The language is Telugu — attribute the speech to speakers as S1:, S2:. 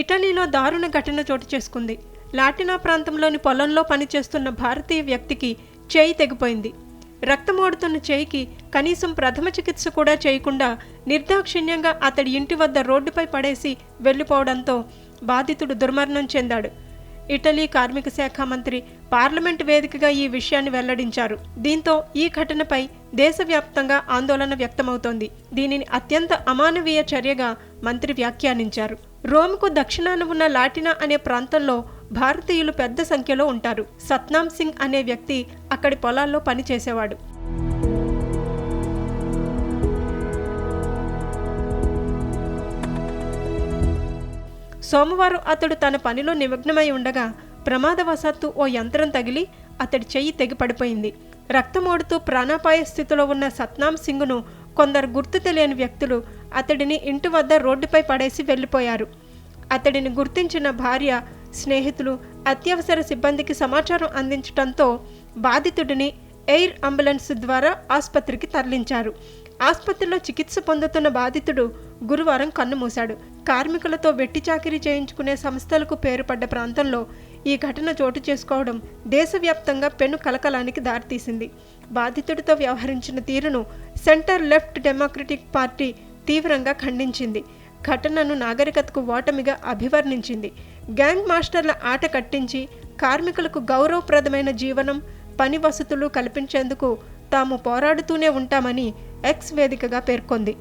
S1: ఇటలీలో దారుణ ఘటన చోటు చేసుకుంది. లాటినా ప్రాంతంలోని పొలంలో పనిచేస్తున్న భారతీయ వ్యక్తికి చేయి తెగిపోయింది. రక్తమోడుతున్న చేయికి కనీసం ప్రథమ చికిత్స కూడా చేయకుండా నిర్దాక్షిణ్యంగా అతడి ఇంటి వద్ద రోడ్డుపై పడేసి వెళ్ళిపోవడంతో బాధితుడు దుర్మరణం చెందాడు. ఇటలీ కార్మిక శాఖ మంత్రి పార్లమెంట్ వేదికగా ఈ విషయాన్ని వెల్లడించారు. దీంతో ఈ ఘటనపై దేశవ్యాప్తంగా ఆందోళన వ్యక్తమవుతోంది. దీనిని అత్యంత అమానవీయ చర్యగా మంత్రి వ్యాఖ్యానించారు. రోమ్కు దక్షిణాన ఉన్న లాటినా అనే ప్రాంతంలో భారతీయులు పెద్ద సంఖ్యలో ఉంటారు. సత్నాం సింగ్ అనే వ్యక్తి అక్కడి పొలాల్లో పనిచేసేవాడు. సోమవారం అతడు తన పనిలో నిమగ్నమై ఉండగా ప్రమాదవశాత్తు ఓ యంత్రం తగిలి అతడి చెయ్యి తెగి పడిపోయింది రక్తమోడుతూ ప్రాణాపాయ స్థితిలో ఉన్న సత్నాం సింగ్ను కొందరు గుర్తు తెలియని వ్యక్తులు అతడిని ఇంటి వద్ద రోడ్డుపై పడేసి వెళ్ళిపోయారు. అతడిని గుర్తించిన భార్య స్నేహితులు అత్యవసర సిబ్బందికి సమాచారం అందించడంతో బాధితుడిని ఎయిర్ అంబులెన్స్ ద్వారా ఆసుపత్రికి తరలించారు. ఆసుపత్రిలో చికిత్స పొందుతున్న బాధితుడు గురువారం కన్నుమూశాడు. కార్మికులతో వెట్టి చాకిరీ చేయించుకునే సంస్థలకు పేరుపడ్డ ప్రాంతంలో ఈ ఘటన చోటు చేసుకోవడం దేశవ్యాప్తంగా పెను కలకలానికి దారితీసింది. బాధితుడితో వ్యవహరించిన తీరును సెంటర్ లెఫ్ట్ డెమోక్రటిక్ పార్టీ తీవ్రంగా ఖండించింది. ఘటనను నాగరికతకు ఓటమిగా అభివర్ణించింది. గ్యాంగ్ మాస్టర్ల ఆట కట్టించి కార్మికులకు గౌరవప్రదమైన జీవనం పని వసతులు కల్పించేందుకు తాము పోరాడుతూనే ఉంటామని ఎక్స్ వేదికగా పేర్కొంది.